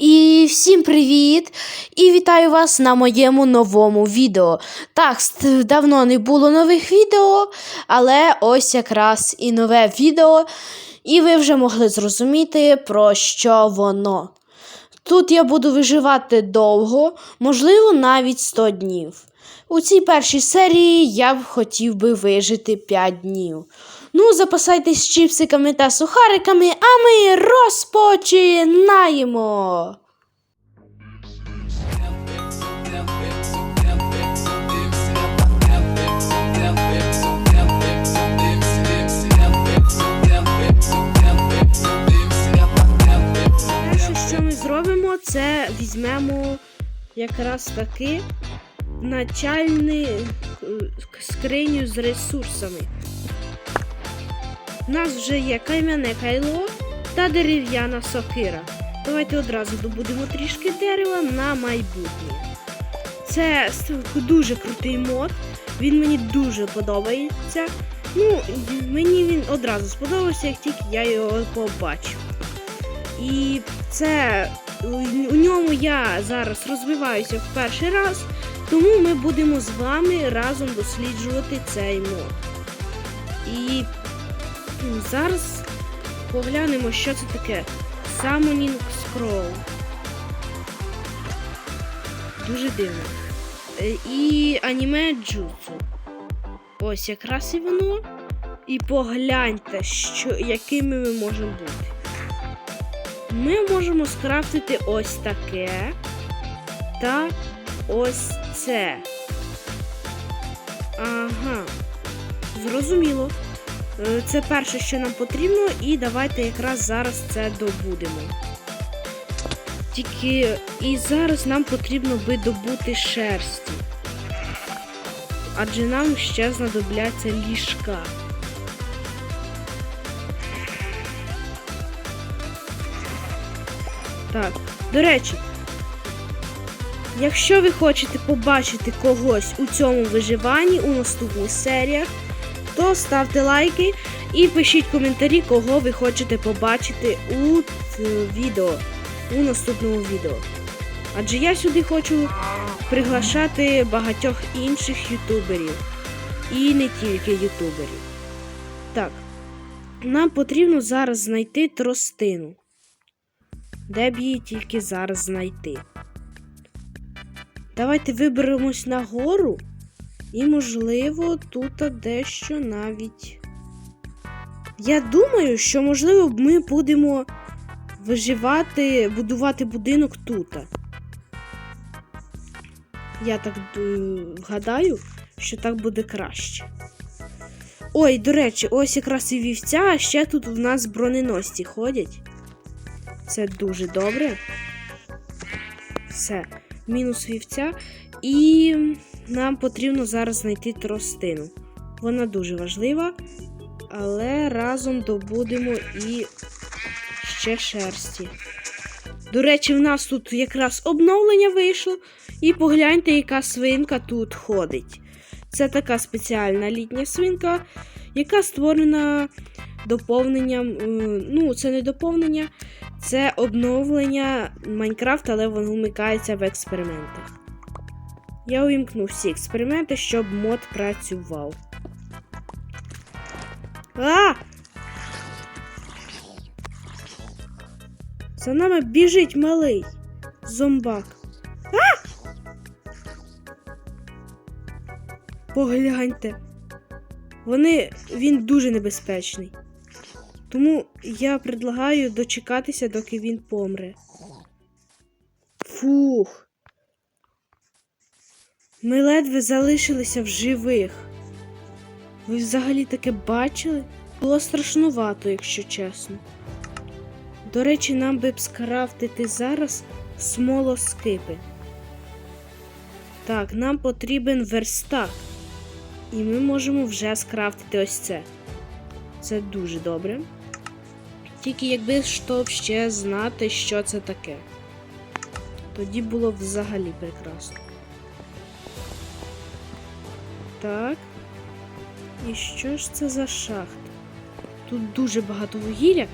І всім привіт! І вітаю вас на моєму новому відео. Так, давно не було нових відео, але ось якраз і нове відео. І ви вже могли зрозуміти, про що воно. Тут я буду виживати довго, можливо, навіть 100 днів. У цій першій серії я б хотів би вижити 5 днів. Ну, запасайтесь чіпсиками та сухариками, а ми розпочинаємо. Перше, що ми зробимо, це візьмемо якраз таки начальну е, скриню з ресурсами. У нас вже є кам'яне кайло та дерев'яна сокира. Давайте одразу добудемо трішки дерева на майбутнє. Це дуже крутий мод. Він мені дуже подобається. Ну, мені він одразу сподобався, як тільки я його побачив. І це у- ньому я зараз розвиваюся в перший раз, тому ми будемо з вами разом досліджувати цей мод. І зараз поглянемо, що це таке. Summoning Scroll. Дуже дивно. Е, І аніме джутсу. Ось якраз і воно. І погляньте, що, якими ми можемо бути. Ми можемо скрафтити ось таке та ось це. Ага. Зрозуміло. Е, Це перше, що нам потрібно, і давайте якраз зараз це добудемо. Тільки і зараз нам потрібно би добути шерсті. Адже нам ще знадобляться ліжка. Так, до речі, якщо ви хочете побачити когось у цьому виживанні у наступних серіях, то ставте лайки і пишіть коментарі, кого ви хочете побачити у відео, у наступному відео. Адже я сюди хочу приглашати багатьох інших ютуберів. І не тільки ютуберів. Так, нам потрібно зараз знайти тростину. Де б її тільки зараз знайти? Давайте виберемось на гору. І, можливо, тут дещо навіть. Я думаю, що, можливо, ми будемо виживати, будувати будинок тут. Я так гадаю, що так буде краще. Ой, до речі, ось якраз і вівця, а ще тут в нас броненосці ходять. Це дуже добре. Все, мінус вівця. І нам потрібно зараз знайти тростину. Вона дуже важлива, але разом добудемо і ще шерсті. До речі, в нас тут якраз обновлення вийшло. І погляньте, яка свинка тут ходить. Це така спеціальна літня свинка, яка створена доповненням. е, Ну, це не доповнення, це обновлення Майнкрафт, але воно вмикається в експериментах. Я увімкну всі експерименти, щоб мод працював. А! За нами біжить малий зомбак. А! Погляньте. Вони. Він дуже небезпечний. Тому я предлагаю дочекатися, доки він помре. Фух. Ми ледве залишилися в живих. Ви взагалі таке бачили? Було страшнувато, якщо чесно. До речі, нам би б скрафтити зараз смолоскипи. Так, нам потрібен верстак. І ми можемо вже скрафтити ось це. Це дуже добре. Тільки якби щоб ще знати, що це таке. Тоді було взагалі прекрасно. Так. І що ж це за шахта? Тут дуже багато вугілля.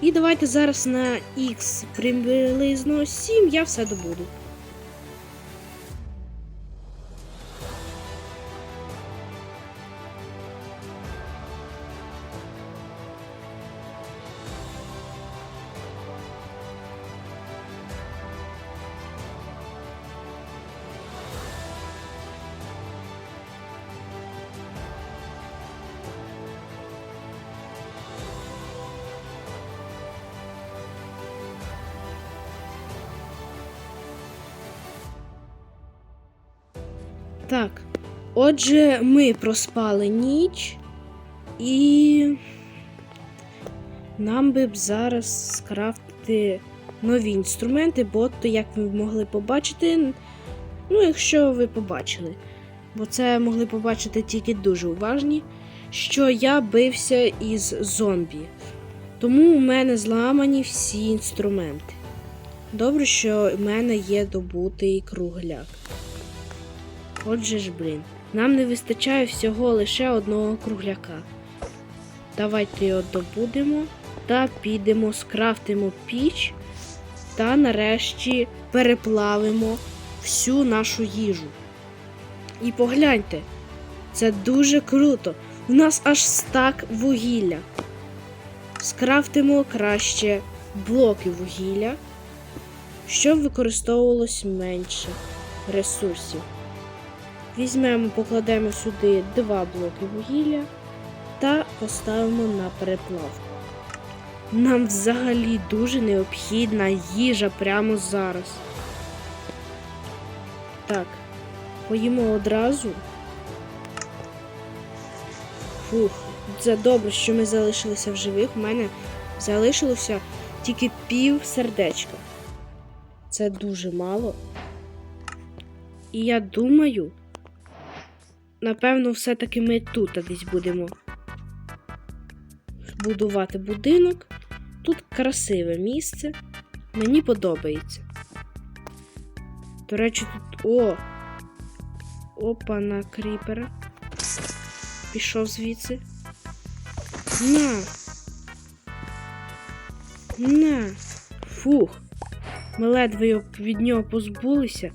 І давайте зараз на Х приблизно 7 я все добуду. Так. Отже, ми проспали ніч, і нам би б зараз скрафтити нові інструменти, бо то, як ви могли побачити, ну, якщо ви побачили, бо це могли побачити тільки дуже уважні, що я бився із зомбі. Тому у мене зламані всі інструменти. Добре, що в мене є добутий кругляк. Отже ж, блін, нам не вистачає всього лише одного кругляка. Давайте його добудемо та підемо, скрафтимо піч та нарешті переплавимо всю нашу їжу. І погляньте, це дуже круто. У нас аж стак вугілля. Скрафтимо краще блоки вугілля, щоб використовувалось менше ресурсів. Візьмемо, покладемо сюди два блоки вугілля та поставимо на переплавку. Нам взагалі дуже необхідна їжа прямо зараз. Так, поїмо одразу. Фух, це добре, що ми залишилися в живих. У мене залишилося тільки пів сердечка. Це дуже мало. І я думаю, напевно, все-таки ми тут десь будемо будувати будинок. Тут красиве місце. Мені подобається. До речі, тут. О! Опа на кріпера. Пішов звідси. На. На. Фух. Ми ледве від нього позбулися.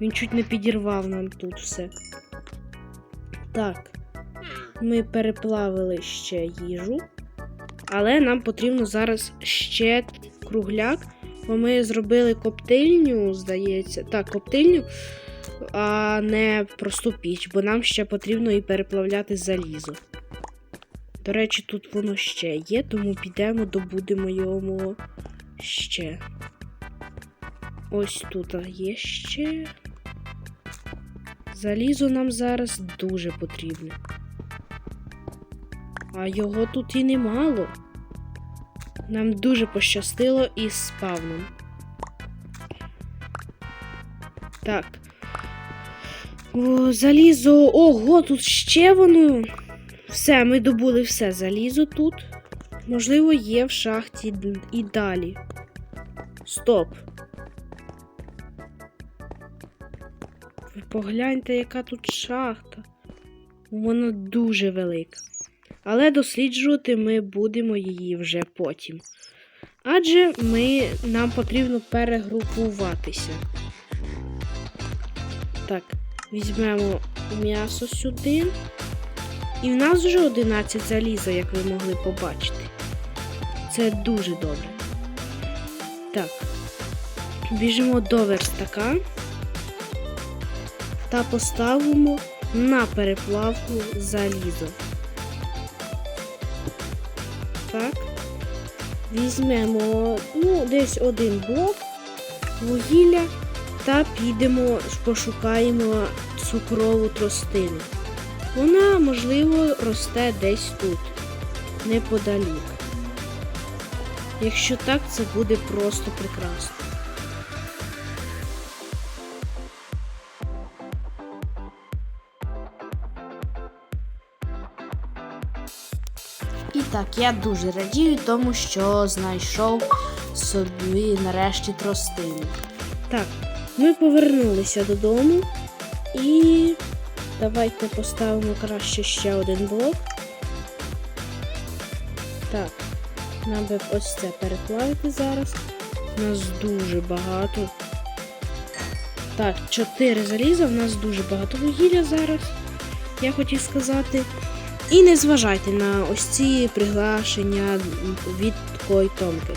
Він чуть не підірвав нам тут все. Так. Ми переплавили ще їжу. Але нам потрібно зараз ще кругляк. Бо ми зробили коптильню, здається. Так, коптильню, а не просту піч, бо нам ще потрібно і переплавляти залізо. До речі, тут воно ще є, тому підемо, добудемо його ще. Ось тут є ще. Залізо нам зараз дуже потрібно. А його тут і немало. Нам дуже пощастило із спавном. Так. О, залізо. Ого, тут ще воно. Все, ми добули все залізо тут. Можливо, є в шахті і далі. Стоп. Погляньте, яка тут шахта. Вона дуже велика. Але досліджувати ми будемо її вже потім. Адже ми, нам потрібно перегрупуватися. Так, візьмемо м'ясо сюди. І в нас вже 11 заліза, як ви могли побачити. Це дуже добре. Так. Біжимо до верстака та поставимо на переплавку залізо. Так. Візьмемо ну, десь один блок вугілля та підемо, пошукаємо цукрову тростину. Вона, можливо, росте десь тут, неподалік. Якщо так, це буде просто прекрасно. Так, я дуже радію тому, що знайшов собі нарешті тростину. Так, ми повернулися додому і давайте поставимо краще ще один блок. Так. Нам би ось це переплавити зараз. У нас дуже багато. Так, 4 заліза, в нас дуже багато вугілля зараз, я хотів сказати. І не зважайте на ось ці приглашення від Кой Томкет.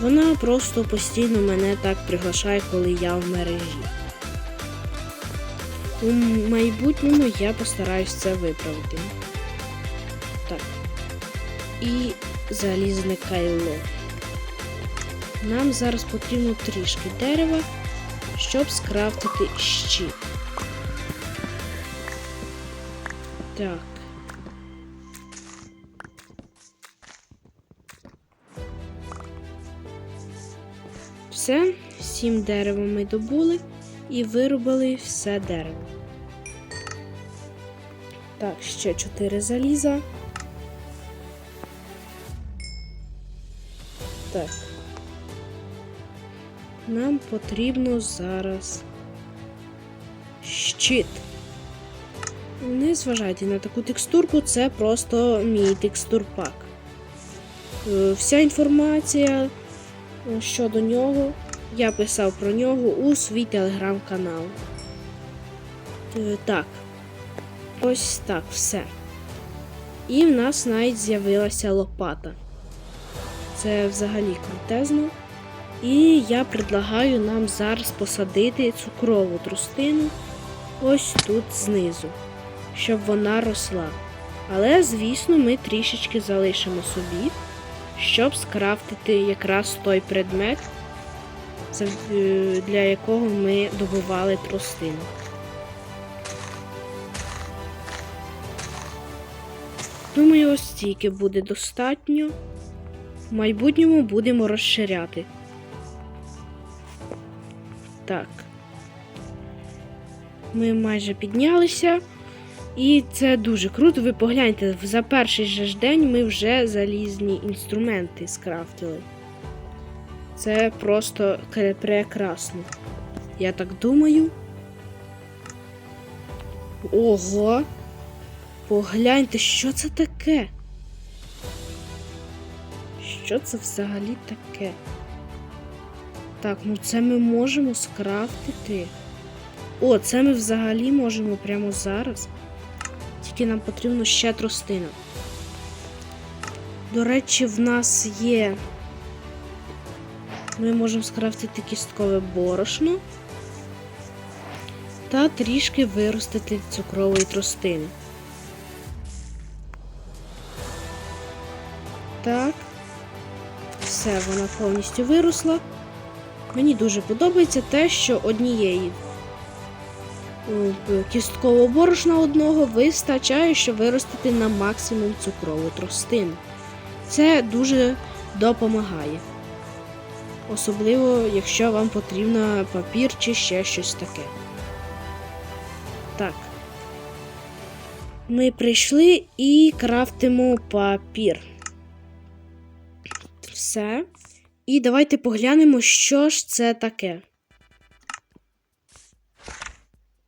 Вона просто постійно мене так приглашає, коли я в мережі. У майбутньому я постараюсь це виправити. Так. І залізне кайло. Нам зараз потрібно трішки дерева, щоб скрафтити щит. Так. Все, сім дерева ми добули і виробили все дерево. Так, ще чотири заліза. Так. Нам потрібно зараз щит. Не зважайте на таку текстурку, це просто мій текстурпак. Е, Вся інформація щодо нього я писав про нього у свій телеграм-канал. Е, Так. Ось так, все. І в нас навіть з'явилася лопата. Це взагалі крутезно. І я предлагаю нам зараз посадити цукрову трустину ось тут знизу, щоб вона росла. Але, звісно, ми трішечки залишимо собі, щоб скрафтити якраз той предмет, е, для якого ми добували тростину. Думаю, ось стільки буде достатньо. В майбутньому будемо розширяти. Так. Ми майже піднялися. І це дуже круто. Ви погляньте, за перший же ж день ми вже залізні інструменти скрафтили. Це просто прекрасно. Я так думаю. Ого! Погляньте, що це таке? Що це взагалі таке? Так, ну це ми можемо скрафтити. О, це ми взагалі можемо прямо зараз. Тільки нам потрібно ще тростина. До речі, в нас є. Ми можемо скрафтити кісткове борошно та трішки виростити цукрової тростини. Так. Все, вона повністю виросла. Мені дуже подобається те, що однієї кісткового борошна одного вистачає, щоб виростити на максимум цукрову тростину. Це дуже допомагає. Особливо, якщо вам потрібно папір чи ще щось таке. Так. Ми прийшли і крафтимо папір. Все. І давайте поглянемо, що ж це таке.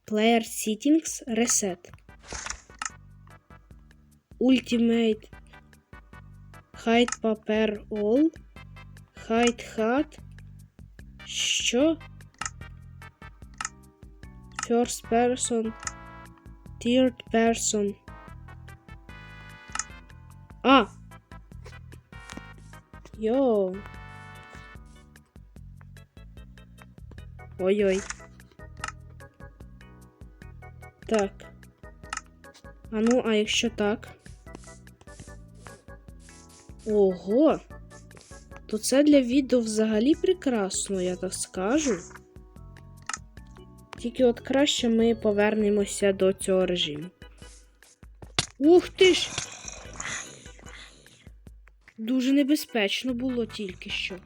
Player Settings Reset. Ultimate Hide Paper All. Hide Hat. Що? First person. Third person. А! Йоу. Ой-ой. Так. А ну, а якщо так? Ого! То це для відео взагалі прекрасно, я так скажу. Тільки от краще ми повернемося до цього режиму. Ух ти ж! Дуже небезпечно було тільки що.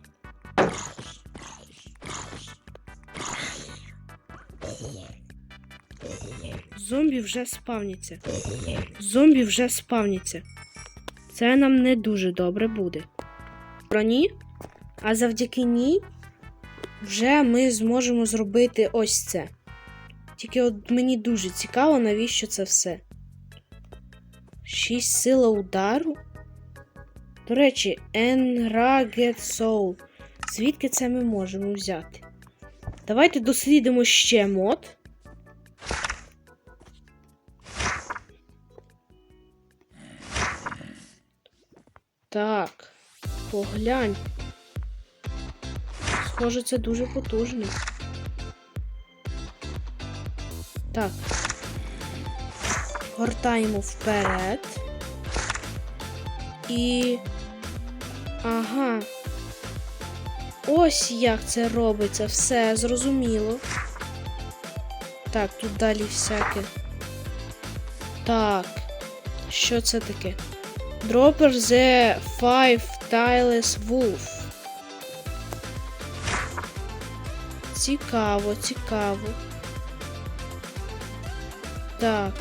Зомбі вже спавняться. Зомбі вже спавняться. Це нам не дуже добре буде. Броні, а завдяки ній вже ми зможемо зробити ось це. Тільки от мені дуже цікаво, навіщо це все. Шість сила удару. До речі, Enragged Soul. Звідки це ми можемо взяти? Давайте дослідимо ще мод. Так, поглянь. Схоже, це дуже потужно. Так. Гортаємо вперед. І. Ага. Ось як це робиться. Все зрозуміло. Так, тут далі всяке. Так. Що це таке? Dropper the Five Tiles Wolf. Цікаво, цікаво. Так.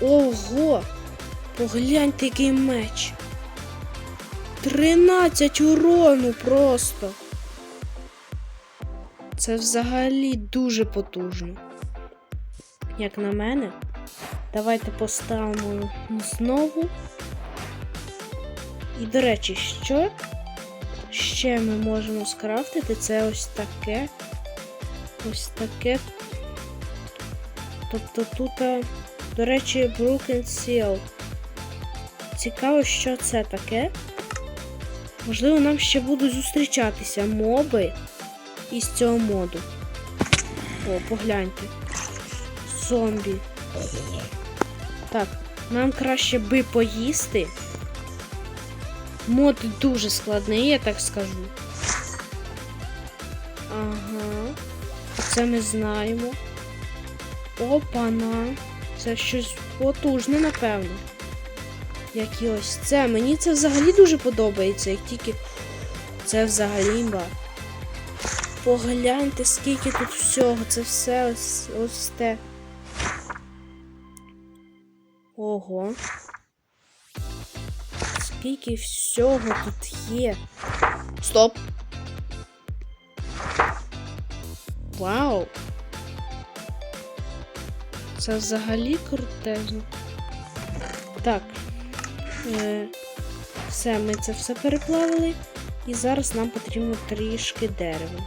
Ого! Погляньте, який меч. 13 урону просто. Це взагалі дуже потужно. Як на мене, давайте поставимо знову. І, до речі, що ще ми можемо скрафтити? Це ось таке. Ось таке. Тобто тут, до речі, Broken Seal. Цікаво, що це таке. Можливо, нам ще будуть зустрічатися моби із цього моду. О, погляньте. Зомбі. Так, нам краще би поїсти. Мод дуже складний, я так скажу. Ага. Це ми знаємо. Опана. Це щось потужне, напевно. Як і ось це. Мені це взагалі дуже подобається, як тільки це взагалі імба. Погляньте, скільки тут всього. Це все ось, ось те. Ого. Скільки всього тут є. Стоп! Вау! Це взагалі крутезно. Так. Е, все, ми це все переплавили. І зараз нам потрібно трішки дерева.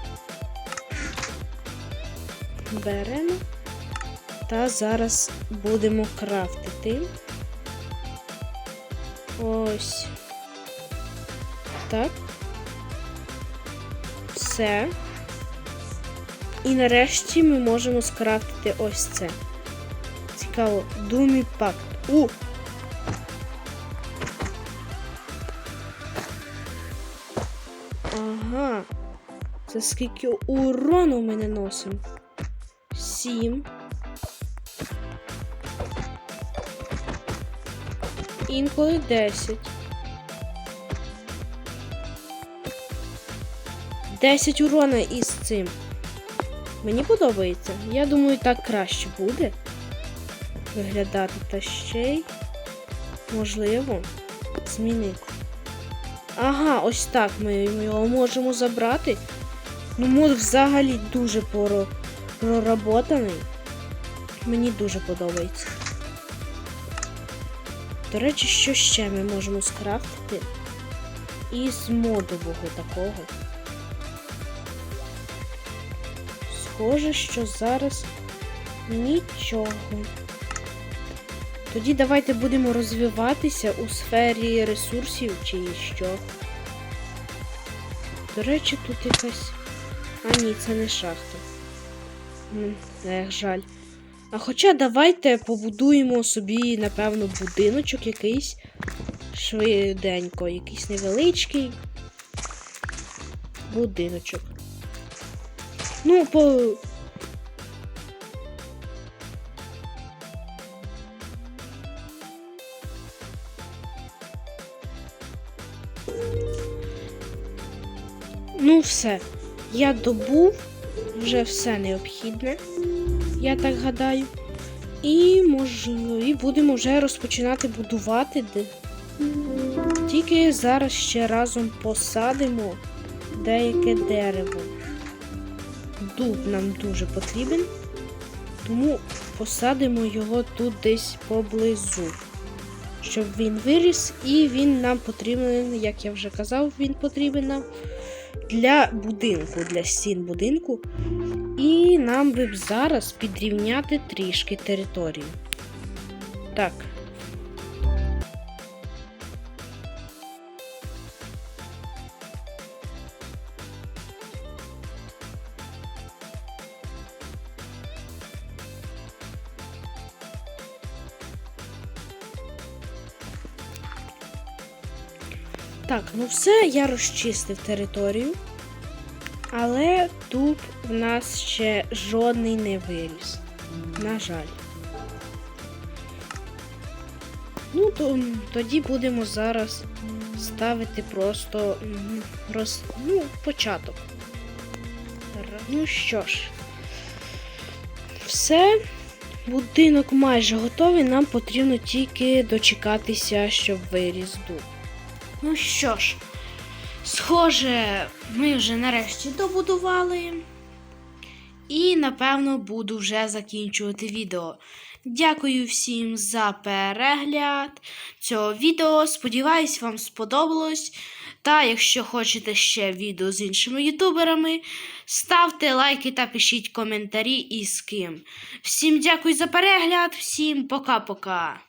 Беремо. Та зараз будемо крафтити. Ось. Так. Все. І нарешті ми можемо скрафтити ось це. Цікаво, Думі Пакт. У! Ага. Це скільки урону ми не носимо? Сім. Інколи десять. Десять урона із цим. Мені подобається. Я думаю, так краще буде виглядати та ще й можливо змінити. Ага, ось так ми його можемо забрати. Ну, мод взагалі дуже проработаний. Мені дуже подобається. До речі, що ще ми можемо скрафтити із модового такого. Схоже, що зараз нічого. Тоді давайте будемо розвиватися у сфері ресурсів чи що. До речі, тут якась. А ні, це не шахта. Ех, жаль. А хоча давайте побудуємо собі, напевно, будиночок якийсь швиденько, якийсь невеличкий будиночок. Ну, по. Ну, все. Я добув вже все необхідне, я так гадаю. І можливо, і будемо вже розпочинати будувати. Тільки зараз ще разом посадимо деяке дерево. Дуб нам дуже потрібен, тому посадимо його тут десь поблизу. щоб він виріс, і він нам потрібен, як я вже казав, він потрібен нам для будинку, для стін будинку. І нам би б зараз підрівняти трішки територію. Так. Так, ну все, я розчистив територію. Але тут в нас ще жодний не виріс. На жаль. Ну, то, тоді будемо зараз ставити просто роз, ну, початок. Ну що ж, все. Будинок майже готовий. Нам потрібно тільки дочекатися, щоб виріс дуб. Ну що ж, схоже, ми вже нарешті добудували. І, напевно, буду вже закінчувати відео. Дякую всім за перегляд цього відео. Сподіваюсь, вам сподобалось. Та якщо хочете ще відео з іншими ютуберами, ставте лайки та пишіть коментарі і з ким. Всім дякую за перегляд, всім пока-пока.